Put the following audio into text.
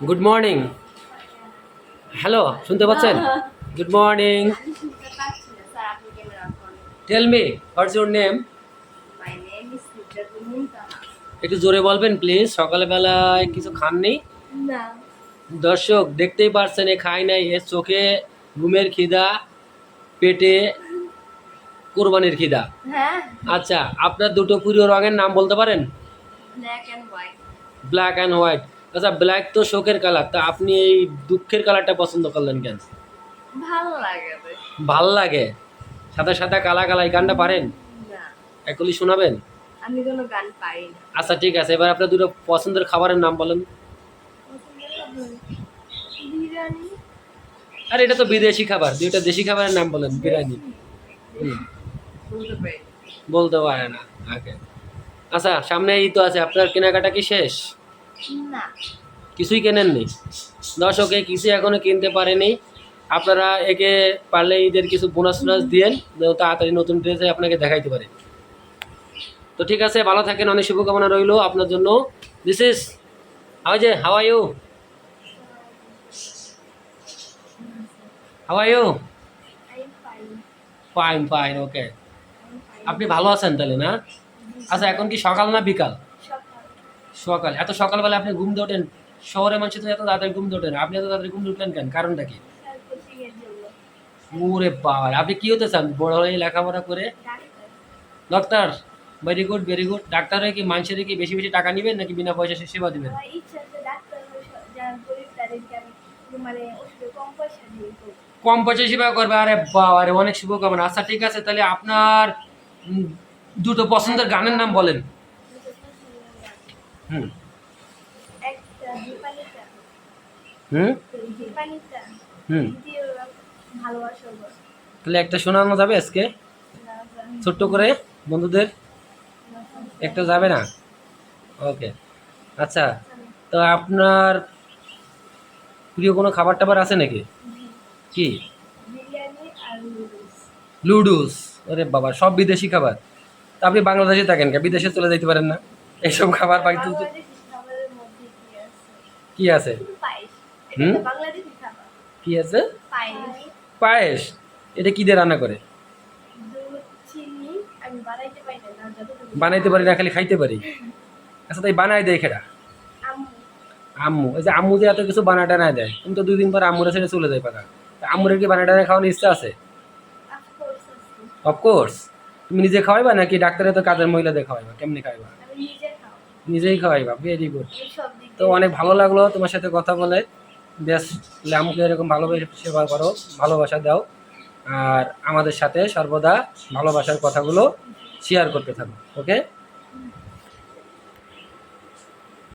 Good morning hello শুনতে পাচ্ছেন? Good morning tell me what's your name একটু জোরে বলবেন প্লিজ সকালবেলায় কিছু খাননি দর্শক দেখতেই পারছেন এ খাই নাই। এর চোখে ঘুমের খিদা পেটে কোরবানির খিদা। হ্যাঁ। আচ্ছা আপনার দুটো প্রিয় রঙের নাম বলতে পারেন? ব্ল্যাক অ্যান্ড হোয়াইট আচ্ছা ব্ল্যাক তো শোকের কালার তা আপনি এই দুঃখের কালারটা পছন্দ করলেন কেন? ভালো লাগে ভালো লাগে? সাদা সাদা কালা কালা এই গানটা পারেন? একলি শোনাবেন? আমি কোনো গান পারি না। আচ্ছা ঠিক আছে এবার আপনার দুটো পছন্দের খাবারের নাম বলেন। আর এটা তো বিদেশি খাবার দুইটা দেশি খাবারের নাম বলেন বিরিয়ানি। বলতে পারে। না আচ্ছা সামনে ঈদ তো আছে আপনার কেনাকাটা কি শেষ? না কিছুই কেনেননি দর্শক এই কিছু এখনও কিনতে পারেনি। আপনারা একে পারলে ঈদের কিছু বোনাস টোনাস দিয়েন যেন তাড়াতাড়ি নতুন ড্রেসে আপনাকে দেখাইতে পারে। তো ঠিক আছে ভালো থাকেন অনেক শুভকামনা রইল আপনার জন্য। দিস ইস হাউ যে how are you how are you fine fine okay আপনি ভালো আছেন তাহলে না? আচ্ছা এখন কি সকাল না বিকাল? সকাল সকাল এত সকালবেলা আপনি ঘুম দিয়ে ওঠেন শহরে মানুষ তো এত তাড়াতাড়ি ঘুম দিয়ে ওঠেন আপনি এত তাড়াতাড়ি ঘুম দিয়ে উঠলেন কেন? কারণটা কি? ওরে বাবা আপনি কি হতে চান? বড় হয়ে লেখাপড়া করে? ডাক্তার ভেরি গুড ভেরি গুড ডাক্তার হয়ে কি মানুষের কি বেশি বেশি টাকা নেবেন নাকি বিনা পয়সা সেবা দিবেন? মানে কম পয়সা সেবা করবে? আরে বাবা আরে অনেক শুভকামনা আচ্ছা ঠিক আছে তাহলে আপনার দুটো পছন্দের গানের নাম বলেন। হুম। হুম। তাহলে একটা শোনানো যাবে আজকে? ছোট্ট করে বন্ধুদের? একটা যাবে না? ওকে। আচ্ছা তো আপনার প্রিয় কোনো খাবার টাবার আছে নাকি? কি? লুডুস আরে বাবা সব বিদেশি খাবার। তা আপনি বাংলাদেশে থাকেন কে বিদেশে চলে যাইতে পারেন না? এইসব খাবার বাড়িতে কি আছে? কি আছে? পায়েস। এটা হুম? কি আছে? পায়েস। পায়েস? এটা কি দিয়ে রান্না করে? বানাইতে পারি না খালি খাইতে পারি। আচ্ছা তাই বানাই দেয় খেরা? আম্মু। এই যে আম্মু যে এত কিছু বানা টানায় দেয় তুমি তো দুই দিন পর আম্মুরা ছেড়ে চলে যায় পাকা। আম্মুরের কি বানা টানা খাওয়ানোর ইচ্ছা আছে? অফকোর্স তুমি নিজে খাওয়াইবা নাকি ডাক্তারে তো কাজের মহিলাদের খাওয়াইবা? কেমনি খাওয়াইবা? নিজেই খাওয়াইবা ভেরি গুড তো অনেক ভালো লাগল তোমার সাথে কথা বলে। বেশ আমাকে এরকম ভালোভাবে সেবা করো ভালোবাসা দাও। আর আমাদের সাথে সর্বদা ভালোবাসার কথাগুলো শেয়ার করতে থাকো ওকে